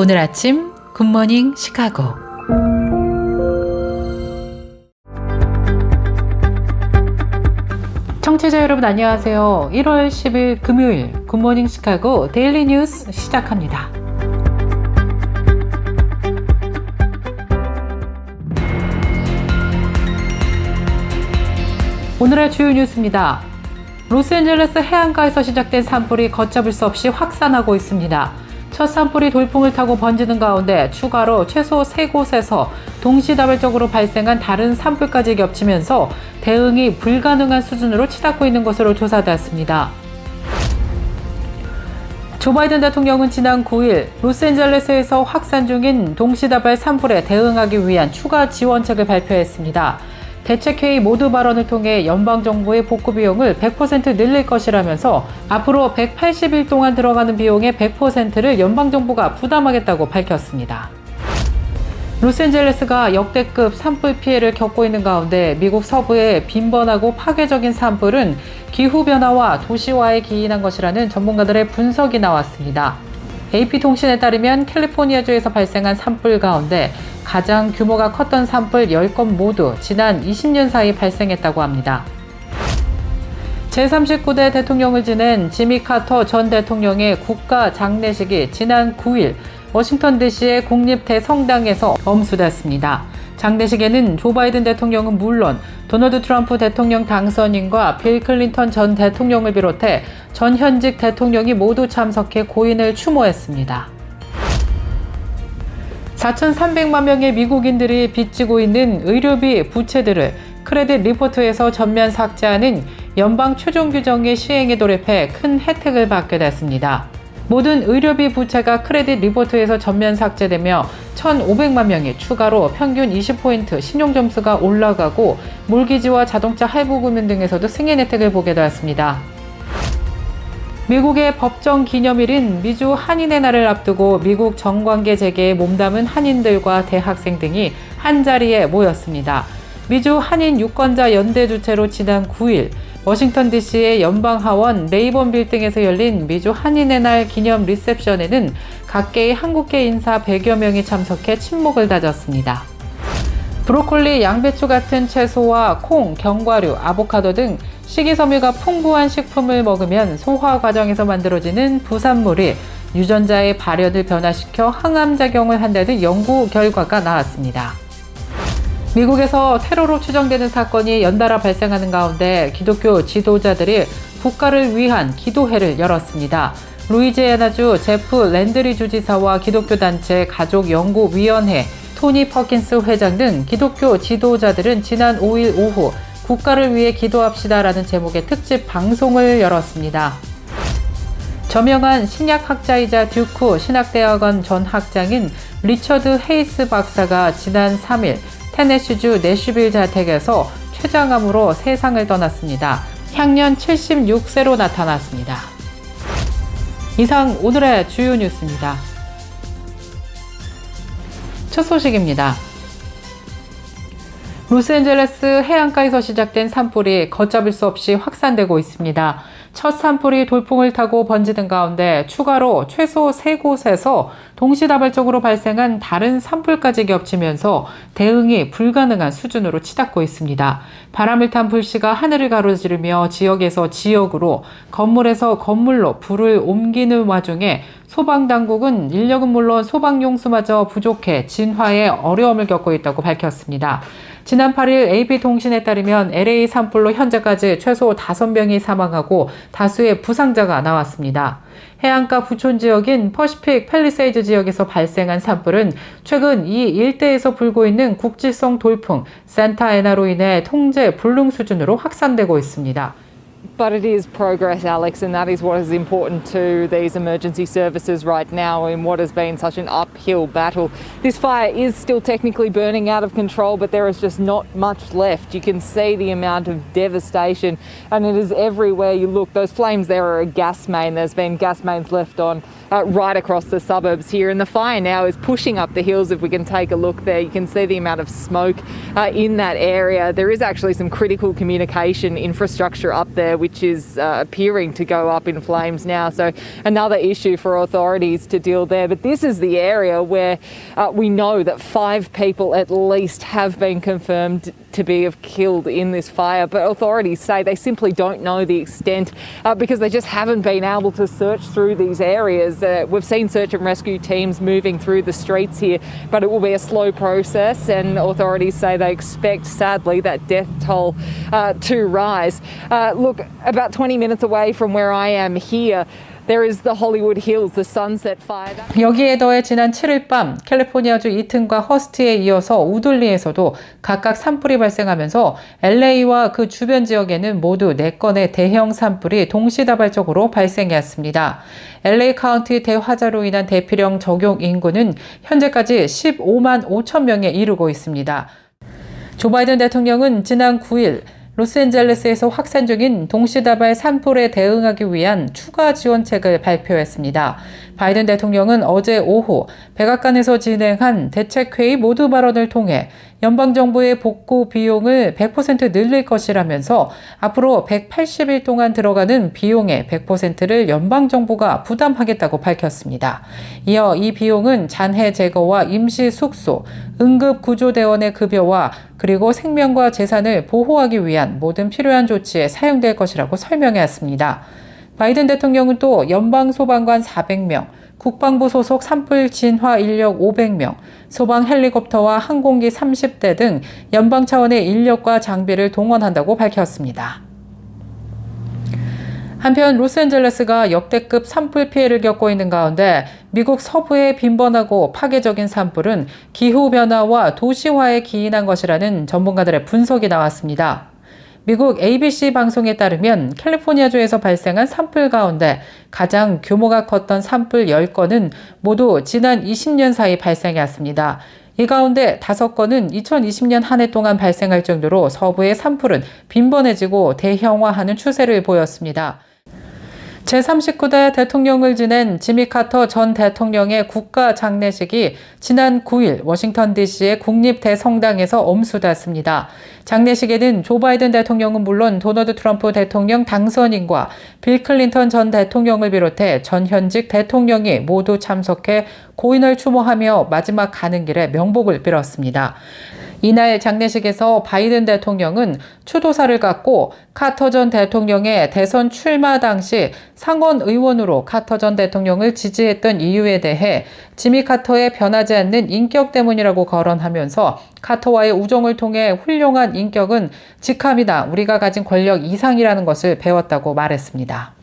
오늘 아침 굿모닝 시카고 청취자 여러분 안녕하세요. 1월 10일 금요일 굿모닝 시카고 데일리 뉴스 시작합니다. 오늘의 주요 뉴스입니다. 로스앤젤레스 해안가에서 시작된 산불이 걷잡을 수 없이 확산하고 있습니다. 첫 산불이 돌풍을 타고 번지는 가운데 추가로 최소 세 곳에서 동시다발적으로 발생한 다른 산불까지 겹치면서 대응이 불가능한 수준으로 치닫고 있는 것으로 조사되었습니다. 조 바이든 대통령은 지난 9일 로스앤젤레스에서 확산 중인 동시다발 산불에 대응하기 위한 추가 지원책을 발표했습니다. 대책회의 모두 발언을 통해 연방정부의 복구 비용을 100% 늘릴 것이라면서 앞으로 180일 동안 들어가는 비용의 100%를 연방정부가 부담하겠다고 밝혔습니다. 로스앤젤레스가 역대급 산불 피해를 겪고 있는 가운데 미국 서부의 빈번하고 파괴적인 산불은 기후변화와 도시화에 기인한 것이라는 전문가들의 분석이 나왔습니다. AP통신에 따르면 캘리포니아주에서 발생한 산불 가운데 가장 규모가 컸던 산불 10건 모두 지난 20년 사이 발생했다고 합니다. 제39대 대통령을 지낸 지미 카터 전 대통령의 국가 장례식이 지난 9일 워싱턴 DC의 국립대성당에서 엄수됐습니다. 장례식에는 조 바이든 대통령은 물론 도널드 트럼프 대통령 당선인과 빌 클린턴 전 대통령을 비롯해 전 현직 대통령이 모두 참석해 고인을 추모했습니다. 4,300만 명의 미국인들이 빚지고 있는 의료비 부채들을 크레딧 리포트에서 전면 삭제하는 연방 최종 규정의 시행에 돌입해 큰 혜택을 받게 됐습니다. 모든 의료비 부채가 크레딧 리포트에서 전면 삭제되며 1,500만 명이 추가로 평균 20포인트 신용 점수가 올라가고 몰기지와 자동차 할부 금융 등에서도 승인 혜택을 보게 되었습니다. 미국의 법정 기념일인 미주 한인의 날을 앞두고 미국 정관계 재개에 몸담은 한인들과 대학생 등이 한자리에 모였습니다. 미주 한인 유권자 연대 주최로 지난 9일 워싱턴 DC의 연방 하원 레이번 빌딩에서 열린 미주 한인의 날 기념 리셉션에는 각계의 한국계 인사 100여 명이 참석해 침묵을 다졌습니다. 브로콜리, 양배추 같은 채소와 콩, 견과류, 아보카도 등 식이섬유가 풍부한 식품을 먹으면 소화 과정에서 만들어지는 부산물이 유전자의 발현을 변화시켜 항암작용을 한다는 연구 결과가 나왔습니다. 미국에서 테러로 추정되는 사건이 연달아 발생하는 가운데 기독교 지도자들이 국가를 위한 기도회를 열었습니다. 루이지애나주 제프 랜드리 주지사와 기독교 단체 가족 연구 위원회 토니 퍼킨스 회장 등 기독교 지도자들은 지난 5일 오후 국가를 위해 기도합시다라는 제목의 특집 방송을 열었습니다. 저명한 신약학자이자 듀크 신학대학원 전 학장인 리처드 헤이스 박사가 지난 3일 테네시주 내슈빌 자택에서 췌장암으로 세상을 떠났습니다. 향년 76세로 나타났습니다. 이상 오늘의 주요 뉴스입니다. 첫 소식입니다. 로스앤젤레스 해안가에서 시작된 산불이 걷잡을 수 없이 확산되고 있습니다. 첫 산불이 돌풍을 타고 번지는 가운데 추가로 최소 세곳에서 동시다발적으로 발생한 다른 산불까지 겹치면서 대응이 불가능한 수준으로 치닫고 있습니다. 바람을 탄 불씨가 하늘을 가로지르며 지역에서 지역으로 건물에서 건물로 불을 옮기는 와중에 소방당국은 인력은 물론 소방용수마저 부족해 진화에 어려움을 겪고 있다고 밝혔습니다. 지난 8일 AP통신에 따르면 LA 산불로 현재까지 최소 5명이 사망하고 다수의 부상자가 나왔습니다. 해안가 부촌 지역인 퍼시픽 팰리세이드 지역에서 발생한 산불은 최근 이 일대에서 불고 있는 국지성 돌풍 산타에나로 인해 통제 불능 수준으로 확산되고 있습니다. But it is progress, Alex, and that is what is important to these emergency services right now in what has been such an uphill battle. This fire is still technically burning out of control, but there is just not much left. You can see the amount of devastation, and it is everywhere you look. Those flames there are a gas main. There's been gas mains left on uh, right across the suburbs here, and the fire now is pushing up the hills. If we can take a look there, you can see the amount of smoke uh, in that area. There is actually some critical communication infrastructure up there, which is uh, appearing to go up in flames now. So, another issue for authorities to deal there. But this is the area where uh, we know that five people at least have been confirmed to be have killed in this fire. But authorities say they simply don't know the extent uh, because they just haven't been able to search through these areas. Uh, we've seen search and rescue teams moving through the streets here, but it will be a slow process. And authorities say they expect, sadly, that death toll uh, to rise. Uh, look, about 20 minutes away from where I am here, 여기에 더해 지난 7일 밤 캘리포니아주 이튼과 허스트에 이어서 우들리에서도 각각 산불이 발생하면서 LA와 그 주변 지역에는 모두 4건의 대형 산불이 동시다발적으로 발생했습니다. LA 카운티 대화재로 인한 대피령 적용 인구는 현재까지 15만 5천 명에 이르고 있습니다. 조 바이든 대통령은 지난 9일 로스앤젤레스에서 확산 중인 동시다발 산불에 대응하기 위한 추가 지원책을 발표했습니다. 바이든 대통령은 어제 오후 백악관에서 진행한 대책회의 모두 발언을 통해 연방정부의 복구 비용을 100% 늘릴 것이라면서 앞으로 180일 동안 들어가는 비용의 100%를 연방정부가 부담하겠다고 밝혔습니다. 이어 이 비용은 잔해 제거와 임시 숙소, 응급구조대원의 급여와 그리고 생명과 재산을 보호하기 위한 모든 필요한 조치에 사용될 것이라고 설명했습니다. 바이든 대통령은 또 연방 소방관 400명, 국방부 소속 산불 진화 인력 500명, 소방 헬리콥터와 항공기 30대 등 연방 차원의 인력과 장비를 동원한다고 밝혔습니다. 한편 로스앤젤레스가 역대급 산불 피해를 겪고 있는 가운데 미국 서부의 빈번하고 파괴적인 산불은 기후 변화와 도시화에 기인한 것이라는 전문가들의 분석이 나왔습니다. 미국 ABC 방송에 따르면 캘리포니아주에서 발생한 산불 가운데 가장 규모가 컸던 산불 10건은 모두 지난 20년 사이 발생했습니다. 이 가운데 5건은 2020년 한 해 동안 발생할 정도로 서부의 산불은 빈번해지고 대형화하는 추세를 보였습니다. 제39대 대통령을 지낸 지미 카터 전 대통령의 국가 장례식이 지난 9일 워싱턴 DC의 국립대성당에서 엄수됐습니다. 장례식에는 조 바이든 대통령은 물론 도널드 트럼프 대통령 당선인과 빌 클린턴 전 대통령을 비롯해 전 현직 대통령이 모두 참석해 고인을 추모하며 마지막 가는 길에 명복을 빌었습니다. 이날 장례식에서 바이든 대통령은 추도사를 갖고 카터 전 대통령의 대선 출마 당시 상원 의원으로 카터 전 대통령을 지지했던 이유에 대해 지미 카터의 변하지 않는 인격 때문이라고 거론하면서 카터와의 우정을 통해 훌륭한 인격은 직함이나 우리가 가진 권력 이상이라는 것을 배웠다고 말했습니다.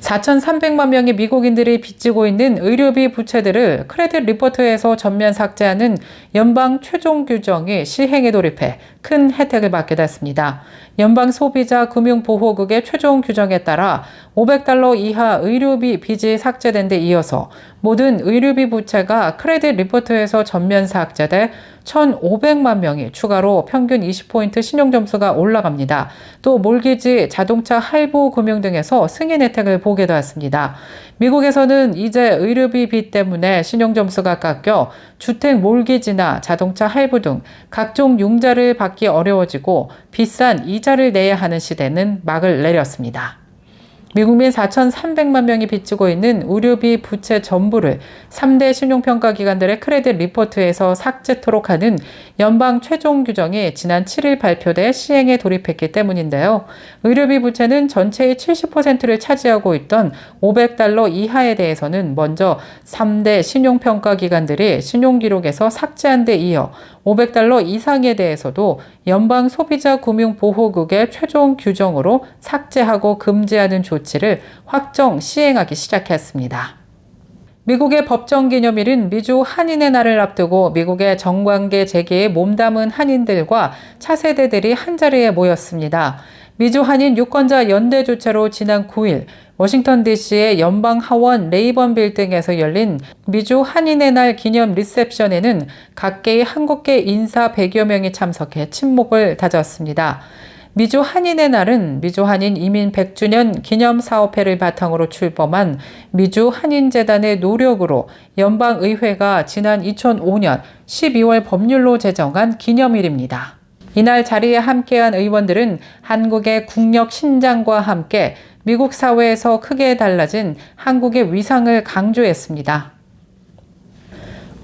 4,300만 명의 미국인들이 빚지고 있는 의료비 부채들을 크레딧 리포트에서 전면 삭제하는 연방 최종 규정이 시행에 돌입해 큰 혜택을 받게 됐습니다. 연방 소비자 금융 보호국의 최종 규정에 따라 500달러 이하 의료비 빚이 삭제된 데 이어서 모든 의료비 부채가 크레딧 리포트에서 전면 삭제돼 1,500만 명이 추가로 평균 20포인트 신용점수가 올라갑니다. 또 몰기지, 자동차 할부 금융 등에서 승인 혜택을 보게 되었습니다. 미국에서는 이제 의료비 빚 때문에 신용점수가 깎여 주택 몰기지나 자동차 할부 등 각종 융자를 받기 어려워지고 비싼 이자를 내야 하는 시대는 막을 내렸습니다. 미국민 4,300만 명이 빚지고 있는 의료비 부채 전부를 3대 신용평가 기관들의 크레딧 리포트에서 삭제토록 하는 연방 최종 규정이 지난 7일 발표돼 시행에 돌입했기 때문인데요. 의료비 부채는 전체의 70%를 차지하고 있던 500달러 이하에 대해서는 먼저 3대 신용평가 기관들이 신용기록에서 삭제한 데 이어 500달러 이상에 대해서도 연방 소비자 금융 보호국의 최종 규정으로 삭제하고 금지하는 조치를 확정 시행하기 시작했습니다. 미국의 법정 기념일인 미주 한인의 날을 앞두고 미국의 정관계 재개에 몸담은 한인들과 차세대들이 한자리에 모였습니다. 미주 한인 유권자 연대 주최로 지난 9일 워싱턴 DC의 연방 하원 레이번 빌딩에서 열린 미주 한인의 날 기념 리셉션에는 각계의 한국계 인사 100여 명이 참석해 친목을 다졌습니다. 미주 한인의 날은 미주 한인 이민 100주년 기념 사업회를 바탕으로 출범한 미주 한인재단의 노력으로 연방의회가 지난 2005년 12월 법률로 제정한 기념일입니다. 이날 자리에 함께한 의원들은 한국의 국력 신장과 함께 미국 사회에서 크게 달라진 한국의 위상을 강조했습니다.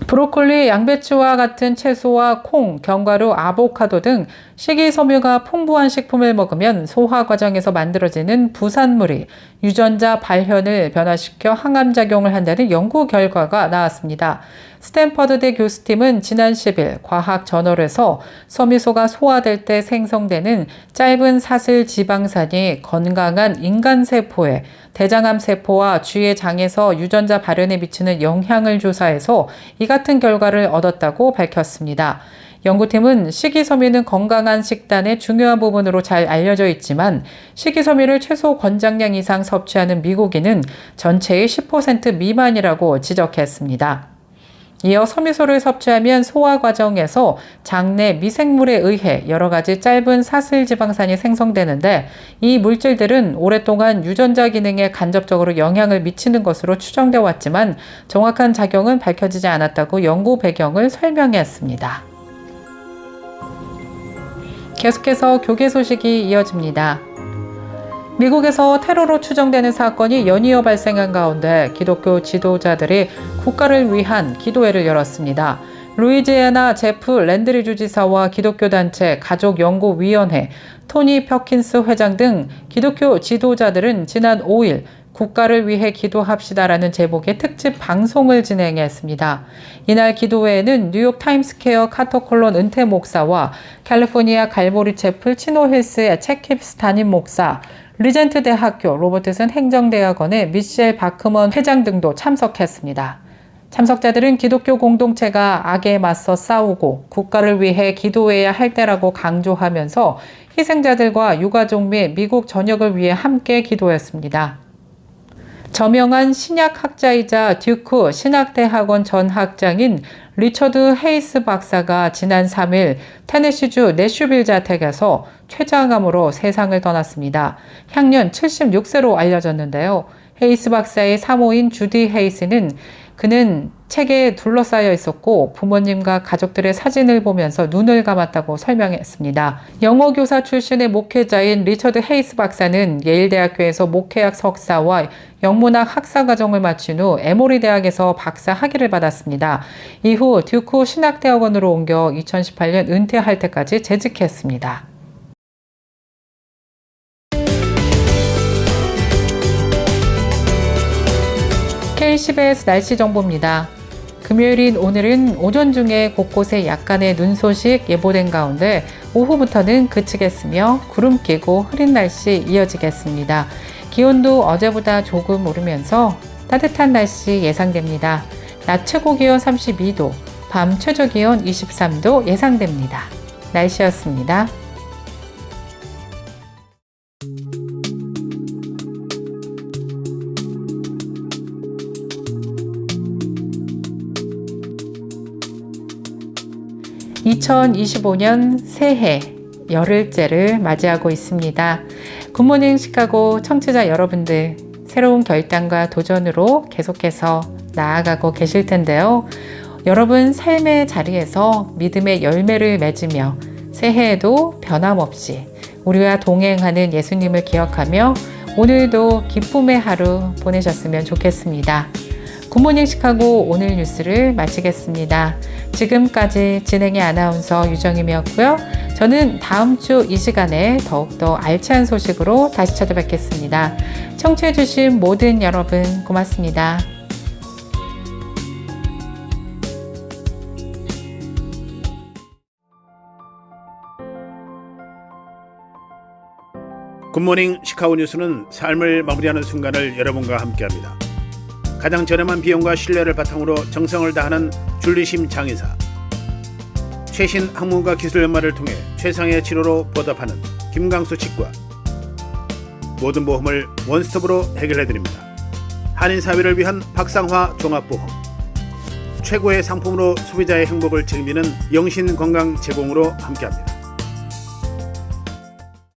브로콜리, 양배추와 같은 채소와 콩, 견과류, 아보카도 등 식이섬유가 풍부한 식품을 먹으면 소화 과정에서 만들어지는 부산물이 유전자 발현을 변화시켜 항암작용을 한다는 연구 결과가 나왔습니다. 스탠퍼드대 교수팀은 지난 10일 과학 저널에서 섬유소가 소화될 때 생성되는 짧은 사슬 지방산이 건강한 인간 세포에 대장암 세포와 쥐의 장에서 유전자 발현에 미치는 영향을 조사해서 이 같은 결과를 얻었다고 밝혔습니다. 연구팀은 식이섬유는 건강한 식단의 중요한 부분으로 잘 알려져 있지만 식이섬유를 최소 권장량 이상 섭취하는 미국인은 전체의 10% 미만이라고 지적했습니다. 이어 섬유소를 섭취하면 소화 과정에서 장내 미생물에 의해 여러 가지 짧은 사슬 지방산이 생성되는데 이 물질들은 오랫동안 유전자 기능에 간접적으로 영향을 미치는 것으로 추정되어 왔지만 정확한 작용은 밝혀지지 않았다고 연구 배경을 설명했습니다. 계속해서 교계 소식이 이어집니다. 미국에서 테러로 추정되는 사건이 연이어 발생한 가운데 기독교 지도자들이 국가를 위한 기도회를 열었습니다. 루이지애나 제프 랜드리 주지사와 기독교 단체 가족 연구 위원회, 토니 퍼킨스 회장 등 기독교 지도자들은 지난 5일 국가를 위해 기도합시다라는 제목의 특집 방송을 진행했습니다. 이날 기도회에는 뉴욕 타임스퀘어 카터 콜론 은퇴 목사와 캘리포니아 갈보리 채플 치노힐스의 체킵스 담임 목사, 리젠트 대학교 로버트슨 행정대학원의 미셸 바크먼 회장 등도 참석했습니다. 참석자들은 기독교 공동체가 악에 맞서 싸우고 국가를 위해 기도해야 할 때라고 강조하면서 희생자들과 유가족 및 미국 전역을 위해 함께 기도했습니다. 저명한 신약 학자이자 듀크 신학대학원 전 학장인 리처드 헤이스 박사가 지난 3일 테네시주 내슈빌 자택에서 췌장암으로 세상을 떠났습니다. 향년 76세로 알려졌는데요. 헤이스 박사의 사모인 주디 헤이스는 그는 책에 둘러싸여 있었고 부모님과 가족들의 사진을 보면서 눈을 감았다고 설명했습니다. 영어 교사 출신의 목회자인 리처드 헤이스 박사는 예일대학교에서 목회학 석사와 영문학 학사 과정을 마친 후 에모리 대학에서 박사 학위를 받았습니다. 이후 듀크 신학대학원으로 옮겨 2018년 은퇴할 때까지 재직했습니다. K10에서 날씨 정보입니다. 금요일인 오늘은 오전 중에 곳곳에 약간의 눈 소식 예보된 가운데 오후부터는 그치겠으며 구름 끼고 흐린 날씨 이어지겠습니다. 기온도 어제보다 조금 오르면서 따뜻한 날씨 예상됩니다. 낮 최고 기온 32도, 밤 최저 기온 23도 예상됩니다. 날씨였습니다. (2025년) 새해 열흘째를 맞이하고 있습니다. 굿모닝 시카고 청취자 여러분들 새로운 결단과 도전으로 계속해서 나아가고 계실 텐데요. 여러분 삶의 자리에서 믿음의 열매를 맺으며 새해에도 변함없이 우리와 동행하는 예수님을 기억하며 오늘도 기쁨의 하루 보내셨으면 좋겠습니다. 굿모닝 시카고 오늘 뉴스를 마치겠습니다. 지금까지 진행의 아나운서 유정임이었고요. 저는 다음 주 이 시간에 더욱더 알찬 소식으로 다시 찾아뵙겠습니다. 청취해주신 모든 여러분 고맙습니다. 굿모닝 시카고 뉴스는 삶을 마무리하는 순간을 여러분과 함께합니다. 가장 저렴한 비용과 신뢰를 바탕으로 정성을 다하는 줄리심 장의사 최신 학문과 기술 연마를 통해 최상의 치료로 보답하는 김강수 치과 모든 보험을 원스톱으로 해결해드립니다. 한인 사회를 위한 박상화 종합보험 최고의 상품으로 소비자의 행복을 책임지는 영신 건강 제공으로 함께합니다.